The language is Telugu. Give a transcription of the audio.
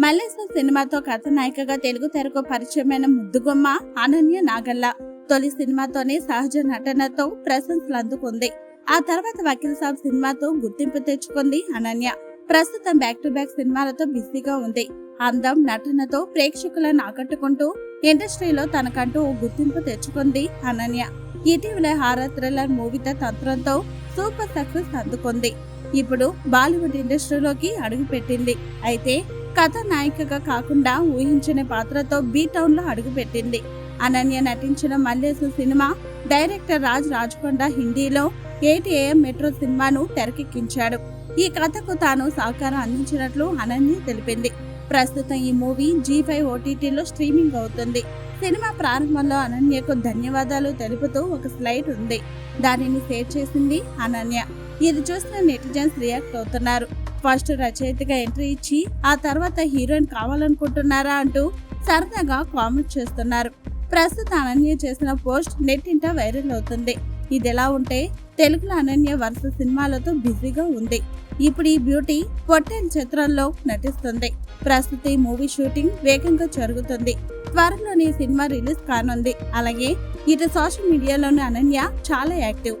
మల్లేశ్వర్ సినిమాతో కథానాయికగా తెలుగు తెరకు పరిచయమైన ముద్దుగొమ్మ అనన్య నాగల్ల తొలి సినిమాతోనే సహజ నటనతో ప్రశంసలు అందుకుంది. ఆ తర్వాత వకీల్ సాబ్ సినిమాతో గుర్తింపు తెచ్చుకుంది అనన్య. ప్రస్తుతం బ్యాక్ టు బ్యాక్ సినిమాలతో బిజీగా ఉంది. అందం నటనతో ప్రేక్షకులను ఆకట్టుకుంటూ ఇండస్ట్రీలో తనకంటూ ఓ గుర్తింపు తెచ్చుకుంది అనన్య. ఇటీవల హారర్ థ్రిల్లర్ మూవీతో తంత్రంతో సూపర్ సక్సెస్ అందుకుంది. ఇప్పుడు బాలీవుడ్ ఇండస్ట్రీలోకి అడుగుపెట్టింది. అయితే కథానాయికగా కాకుండా ఊహించని పాత్రతో బీ టౌన్లో అడుగుపెట్టింది. అనన్య నటించిన మల్లేశ సినిమా డైరెక్టర్ రాజ్ రాజ్కొండ హిందీలో ఎయిట్ ఏఎం మెట్రో సినిమాను తెరకెక్కించాడు. ఈ కథకు తాను సహకారం అందించినట్లు అనన్య తెలిపింది. ప్రస్తుతం ఈ మూవీ జీ ఫైవ్ ఓటీటీలో స్ట్రీమింగ్ అవుతుంది. సినిమా ప్రారంభంలో అనన్యకు ధన్యవాదాలు తెలుపుతూ ఒక స్లైడ్ ఉంది. దానిని షేర్ చేసింది అనన్య. ఇది చూసిన నెటిజన్స్ రియాక్ట్ అవుతున్నారు. ఫస్ట్ రచయితగా ఎంట్రీ ఇచ్చి ఆ తర్వాత హీరోయిన్ కావాలనుకుంటున్నారా అంటూ సరదాగా కామెంట్ చేస్తున్నారు. ప్రస్తుత అనన్య చేసిన పోస్ట్ నెట్టింట వైరల్ అవుతుంది. ఇది ఎలా ఉంటే తెలుగులో అనన్య వరుస సినిమాలతో బిజీగా ఉంది. ఇప్పుడు ఈ బ్యూటీ పొట్టెల్ చిత్రంలో నటిస్తుంది. ప్రస్తుత ఈ మూవీ షూటింగ్ వేగంగా జరుగుతుంది. త్వరలోనే సినిమా రిలీజ్ కానుంది. అలాగే ఇటు సోషల్ మీడియాలోని అనన్య చాలా యాక్టివ్.